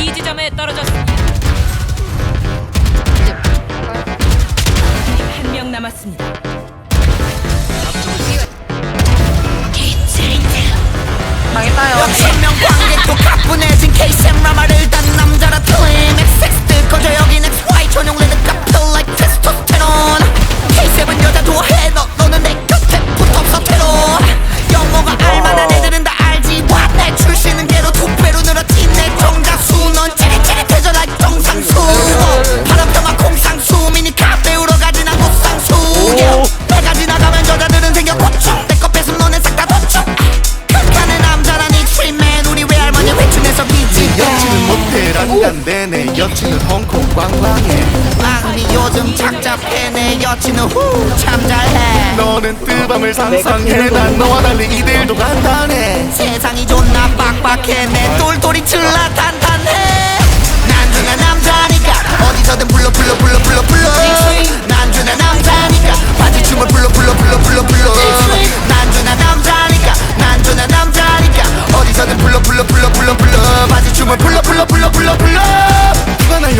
B 지점에 떨어졌습니다. 한 명 남았습니다. 망했나요? 몇천명 관객도 가뿐해진 단 남자라 모텔 안 간대 내 여친은 홍콩 관광해. 마음이 요즘 착잡해 내 여친은 후참 잘해. 너는 뜨밤을 상상해. 난 너와 달리 이들도 간단해. 세상이 존나 빡빡해. 내 똘똘이 칠라 단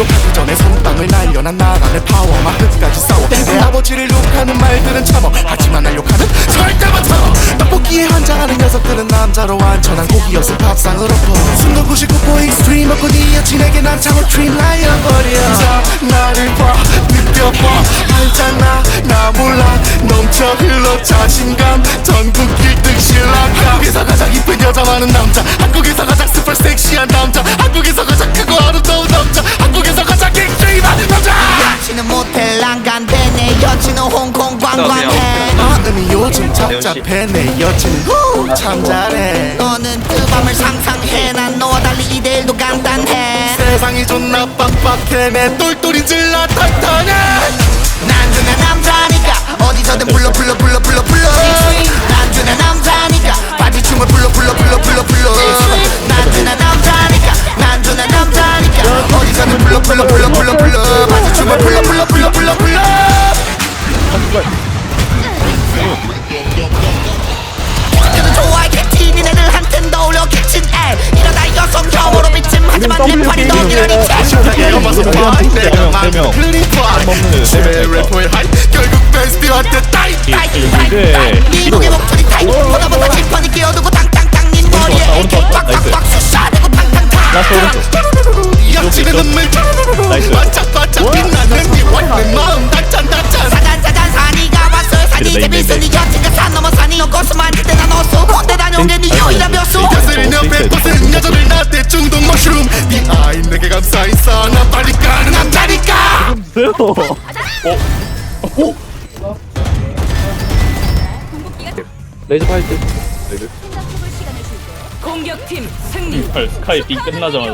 욕하기 전에 손땀을 날려 난 나란의 파워만 끝까지 싸워. 내 아버지를 욕하는 말들은 참어. 하지만 날 욕하는 절대만 참어. 떡볶이에 환장하는 녀석들은 남자로 완전한 고기였음 밥상으로 퍼. 순간 99% 익스트림 먹고 네 여친에게 난 참어 트림 라이어 버려. 자 나를 봐. 느껴봐. 알잖아 내 여친은 홍콩 관광해 마음이 요즘 답답해 내 여친은 후 참 잘해. 너는 뜨밤을 상상해. 난 너와 달리 이대일도 간단해. 세상이 존나 빡빡해. 내 똘똘이 질라 탄 하지만 채 신나게 엄마서 파이 내가 먹는 집에. 래퍼의 하이 결국 베스트한테 따이 근데 미국의 목소리 타이. 보다 보다 지퍼니 끼어두고 땅땅땅 닌 머리에 AK. 빡빡빡 쑤셔대고 탕탕탕 라스트 오른쪽. 여친의 눈물 나이스. 반짝반짝 빛나는 네 완전 마음 단짠단 남자니까 레이저 파이트 레이저 공격팀 승리. 스카이 빙 끝나자마자